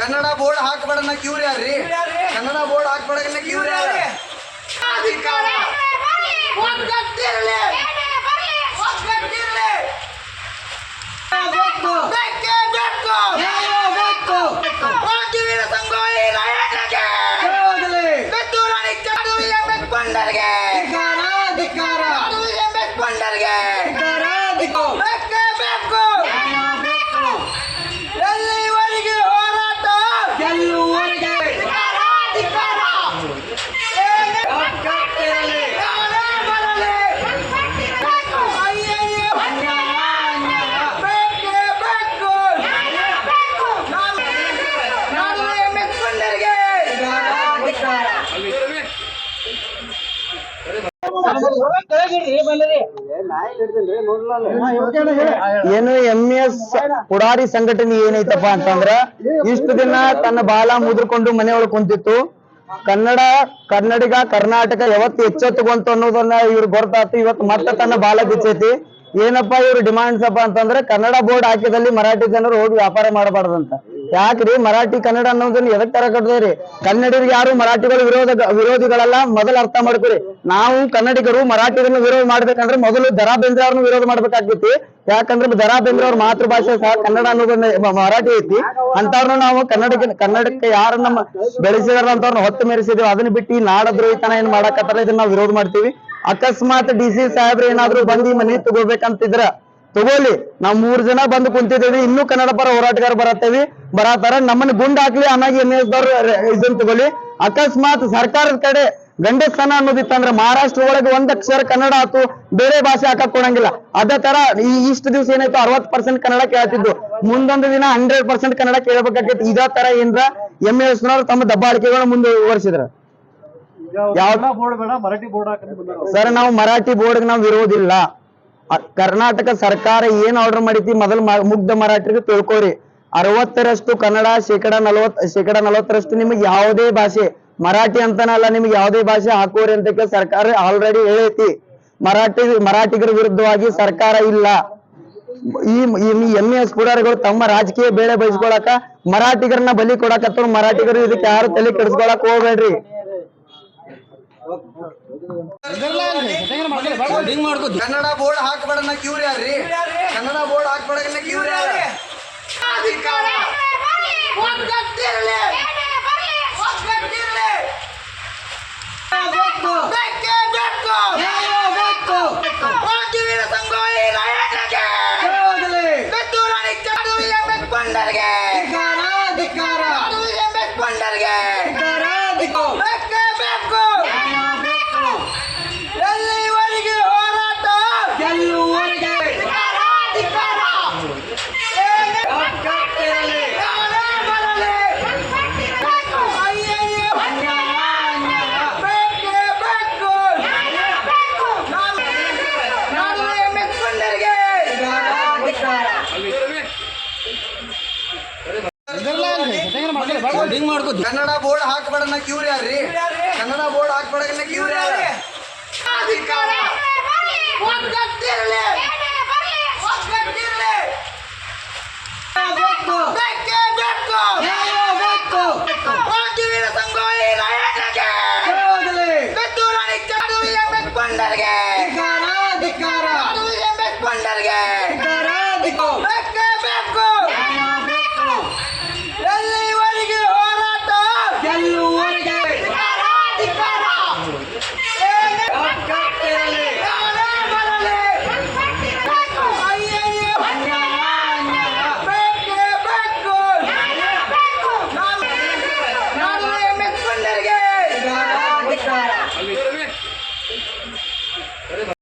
Kannada board ಹಾಕ್ಬೇಡನ್ನ cure ಯಾರ್ರಿ? Kannada board ಹಾಕಬೇಡ cure ಯಾರ? ಅಧಿಕಾರ. ಏನು ಎಂ ಎಸ್ ಪುಡಾರಿ ಸಂಘಟನೆ ಏನೈತಪ್ಪ ಅಂತಂದ್ರ ಇಷ್ಟು ದಿನ ತನ್ನ ಬಾಲ ಮುದ್ರಕೊಂಡು ಮನೆಯೊಳಗೆ ಕುಂತಿತ್ತು. ಕನ್ನಡ ಕನ್ನಡಿಗ ಕರ್ನಾಟಕ ಯಾವತ್ತು ಎಚ್ಚೆತ್ತುಕೊಂತು ಅನ್ನೋದನ್ನ ಇವ್ರು ಗೊತ್ತಾತು. ಇವತ್ತು ಮತ್ತೆ ತನ್ನ ಬಾಲ ಬಿಚ್ಚೈತಿ. ಏನಪ್ಪಾ ಇವ್ರು ಡಿಮಾಂಡ್ಸ್ ಅಪ್ಪ ಅಂತಂದ್ರೆ ಕನ್ನಡ ಬೋರ್ಡ್ ಹಾಕಿದಲ್ಲಿ ಮರಾಠಿ ಜನರು ಹೋಗಿ ವ್ಯಾಪಾರ ಮಾಡಬಾರ್ದಂತ. ಯಾಕ್ರಿ ಮರಾಠಿ ಕನ್ನಡ ಅನ್ನೋದನ್ನ ಎದಕ್ ತರ ಕಟ್ಟದ್ರಿ ಕನ್ನಡಿಗರು ಯಾರು ಮರಾಠಿಗಳು ವಿರೋಧ ವಿರೋಧಿಗಳಲ್ಲ? ಮೊದಲು ಅರ್ಥ ಮಾಡ್ಕೊರಿ. ನಾವು ಕನ್ನಡಿಗರು ಮರಾಠಿಗಳನ್ನ ವಿರೋಧ ಮಾಡ್ಬೇಕಂದ್ರೆ ಮೊದಲು ದರಾ ಬೇಂದ್ರೆ ಅವ್ರನ್ನ ವಿರೋಧ ಮಾಡ್ಬೇಕಾಗ್ತೈತಿ ಯಾಕಂದ್ರೆ ದರಾ ಬೇಂದ್ರೆ ಅವ್ರ ಮಾತೃಭಾಷೆ ಸಹ ಕನ್ನಡ ಅನ್ನೋದನ್ನ ಮರಾಠಿ ಐತಿ. ಅಂತವ್ರನ್ನ ನಾವು ಕನ್ನಡಕ್ಕೆ ಕನ್ನಡಕ್ಕೆ ಯಾರನ್ನ ನಮ್ಮ ಬೆಳೆಸಿದಾರ ಅಂತವ್ರನ್ನ ಹೊತ್ತು ಮೆರೆಸಿದೀವಿ. ಅದನ್ನ ಬಿಟ್ಟು ನಾಡದ್ರೋಹಿತನ ಏನ್ ಮಾಡಾಕತ್ತಾರ? ಇದನ್ನ ನಾವು ವಿರೋಧ ಮಾಡ್ತೀವಿ. ಅಕಸ್ಮಾತ್ ಡಿ ಸಿ ಸಾಹೇಬ್ರು ಏನಾದ್ರು ಬಂದು ಮನೆ ತಗೋಬೇಕಂತಿದ್ರ ತಗೋಲಿ ನಾವ್ ಮೂರ್ ಜನ ಬಂದು ಕುಂತಿದ್ದೇವೆ. ಇನ್ನೂ ಕನ್ನಡ ಪರ ಹೋರಾಟಗಾರ ಬರತ್ತೇವಿ. ಬರತಾರ ನಮ್ಮನ್ನ ಗುಂಡ್ ಹಾಕ್ಲಿ ಅನ್ನಾಗಿ ಎನ್ ಎಸ್ ಇದನ್ನ ತಗೊಳ್ಳಿ. ಅಕಸ್ಮಾತ್ ಸರ್ಕಾರದ ಕಡೆ ಗಂಡಸ್ಥಾನ ಅನ್ನೋದಿತ್ತಂದ್ರ ಮಹಾರಾಷ್ಟ್ರ ಒಳಗೆ ಒಂದ್ ಅಕ್ಷರ ಕನ್ನಡ ಆತು ಬೇರೆ ಭಾಷೆ ಹಾಕಕ್ ಕೊಡಂಗಿಲ್ಲ. ಅದೇ ತರ ಈ ಇಷ್ಟು ದಿವಸ ಏನಾಯ್ತು ಅರವತ್ ಪರ್ಸೆಂಟ್ ಕನ್ನಡ ಕೇಳ್ತಿದ್ದು. ಮುಂದೊಂದು ದಿನ ಹಂಡ್ರೆಡ್ ಪರ್ಸೆಂಟ್ ಕನ್ನಡ ಕೇಳಬೇಕಾಗೈತಿ ಇದೇ ತರ ಏನ್ರ ಎಂ ಎಸ್ ತಮ್ಮ ದಬ್ಬಾಳಿಕೆಗಳನ್ನ ಮುಂದುವರಿಸಿದ್ರ. ಯಾವ ಸರ್ ನಾವು ಮರಾಠಿ ಬೋರ್ಡ್ ನಾವು ವಿರೋಧಿಲ್ಲ ಕರ್ನಾಟಕ ಸರ್ಕಾರ ಏನ್ ಆರ್ಡರ್ ಮಾಡೈತಿ ಮೊದಲು ಮುಗ್ಧ ಮರಾಠಿಗೆ ತಿಳ್ಕೊರಿ. ಅರವತ್ತರಷ್ಟು ಕನ್ನಡ, ಶೇಕಡ ನಲವತ್ ಶೇಕಡ ನಲವತ್ತರಷ್ಟು ನಿಮಗೆ ಯಾವುದೇ ಭಾಷೆ, ಮರಾಠಿ ಅಂತನಲ್ಲ ನಿಮಗೆ ಯಾವುದೇ ಭಾಷೆ ಹಾಕೋರಿ ಅಂತ ಸರ್ಕಾರ ಆಲ್ರೆಡಿ ಹೇಳೈತಿ. ಮರಾಠಿ, ಮರಾಠಿಗರ ವಿರುದ್ಧವಾಗಿ ಸರ್ಕಾರ ಇಲ್ಲ. ಈ ಎಂ ಎಸ್ ಪುಡಾರಿಗಳು ತಮ್ಮ ರಾಜಕೀಯ ಬೇಳೆ ಬಯಸ್ಕೊಳಕ ಮರಾಠಿಗರನ್ನ ಬಲಿ ಕೊಡಕತ್ತ ಮರಾಠಿಗರು ಇದಕ್ಕೆ ಯಾರು ತಲೆ ಕೆಡಿಸ್ಕೊಳಕ್ ಹೋಗ್ಬೇಡ್ರಿ. ಕನ್ನಡ ಬೋರ್ಡ್ ಹಾಕ್ಬೇಡನ್ನ ಕ್ಯೂರ್ ಯಾರ್ರಿ? ಕನ್ನಡ ಬೋರ್ಡ್ ಹಾಕ್ಬೇಡನ್ನ ಕ್ಯೂರ್ ಯಾರ? ಅಧಿಕಾರ. ಒಗ್ಗಟ್ಟಿರಲಿ ಹೆಂಗ್ ಮಾಡ್ಕೋ ಕನ್ನಡ ಬೋರ್ಡ್ ಹಾಕ್ಬೇಡ ನಾ ಕ್ಯೂರ್ ಯಾರ್ರಿ? ಕನ್ನಡ ಬೋರ್ಡ್ ಹಾಕ್ಬೇಡ ನಾ ಕ್ಯೂರ್ ಯಾರ್ರಿ? ಅಧಿಕಾರ! ಒಗ್ಗಟ್ಟಿರ್ಲಿ! ಒಗ್ಗಟ್ಟಿರ್ಲಿ! ಬೇಕು ಬೇಕೇ ಬೇಕು ನ್ಯಾಯ ಬೇಕು ಒಳಗಿವೀರ ಸಂಗೋಳಿ ನಾಯಕರಿಗೆ